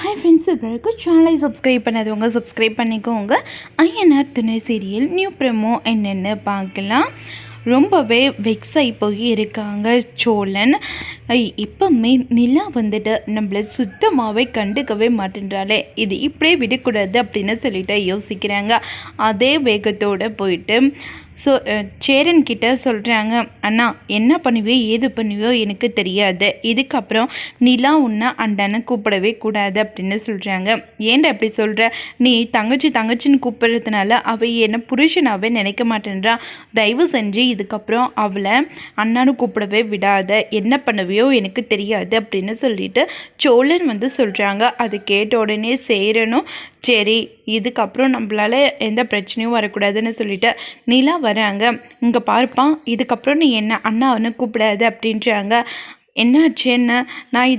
Hi friends இப்போ சேனலை subscribe பண்ணாதவங்க சப்ஸ்கிரைப் பண்ணிக்கோங்க. ஐஎன்ஆர் துணை சீரியல் நியூ ப்ரெமோ என்னென்னு பார்க்கலாம். ரொம்பவே வெக்ஸ் ஆகி போய் இருக்காங்க சோழன். இப்போமே இப்பவுமே நிலா வந்துட்டு நம்மளை சுத்தமாகவே கண்டுக்கவே மாட்டேன்றாலே இது இப்படியே விடக்கூடாது அப்படின்னு சொல்லிட்டு யோசிக்கிறாங்க. அதே வேகத்தோடு போயிட்டு ஸோ சேரன் கிட்ட சொல்கிறாங்க அண்ணா என்ன பண்ணுவியோ ஏது பண்ணுவியோ எனக்கு தெரியாது. இதுக்கப்புறம் நிலா உன்னை அண்டான கூப்பிடவே கூடாது அப்படின்னு சொல்கிறாங்க ஏன்டா இப்படி சொல்கிற நீ தங்கச்சி தங்கச்சின்னு கூப்பிடுறதுனால அவள் என்ன புருஷனாகவே நினைக்க மாட்டேன்றா. தயவு செஞ்சு இதுக்கப்புறம் அவளை அண்ணான்னு கூப்பிடவே விடாத. என்ன பண்ணுவியோ எனக்கு தெரியாது அப்படின்னு சொல்லிட்டு சோழன் வந்து சொல்கிறாங்க அது கேட்ட உடனே சேரனும் சரி இதுக்கப்புறம் நம்மளால் எந்த பிரச்சனையும் வரக்கூடாதுன்னு சொல்லிட்டு நிலா வராங்க. இங்கே பார்ப்பான் இதுக்கப்புறம் நீ என்ன அண்ணாவன்னு கூப்பிடாது? அப்படின்றாங்க. என்னாச்சு என்ன? நான்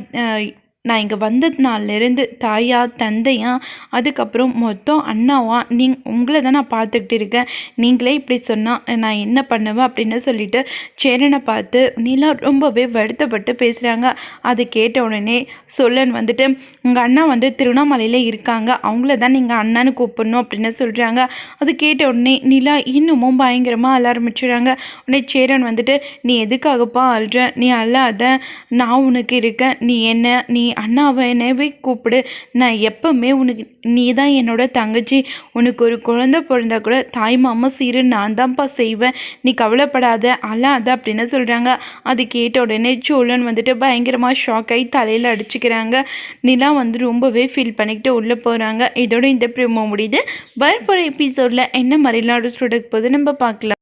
நான் இங்கே வந்ததுனாலேருந்து தாயா தந்தையா அதுக்கப்புறம் மொத்தம் அண்ணாவா நீ உங்களை தான் நான் பார்த்துக்கிட்டு இருக்கேன். நீங்களே இப்படி சொன்னால் நான் என்ன பண்ணுவேன் அப்படின்னு சொல்லிட்டு சேரனை பார்த்து நிலா ரொம்பவே வருத்தப்பட்டு பேசுகிறாங்க அது கேட்ட உடனே சொல்லன் வந்துட்டு உங்கள் அண்ணா வந்து திருவண்ணாமலையில் இருக்காங்க. அவங்கள தான் நீங்கள் அண்ணான்னு கூப்பிடணும் அப்படின்னு சொல்கிறாங்க அது கேட்ட உடனே நிலா இன்னமும் பயங்கரமாக அழ ஆரம்பிச்சுறாங்க. உடனே சேரன் வந்துட்டு நீ எதுக்காகப்பா அழுற? நீ அல்லாத நான் உனக்கு இருக்கேன். நீ என்ன? நீ அண்ணாவை என்னவே கூப்பிடு. நான் எப்பவுமே உனக்கு நீ தான் என்னோட தங்கச்சி. உனக்கு ஒரு குழந்தை பிறந்தா கூட தாய் மாமா சீரு நான் தான்ப்பா செய்வேன். நீ கவலைப்படாத அழாத அப்படின்னு சொல்கிறாங்க அது கேட்ட உடனே சோழன் வந்துட்டு பயங்கரமாக ஷாக் ஆகி தலையில் அடிச்சுக்கிறாங்க. நிலா வந்து ரொம்பவே ஃபீல் பண்ணிக்கிட்டு உள்ளே போகிறாங்க இதோட இந்த ப்ரோமோ முடியுது. வரப்போகிற எபிசோடில் என்ன மாதிரிலாம் ப்ராடக்ட் போகுது நம்ம பார்க்கலாம்.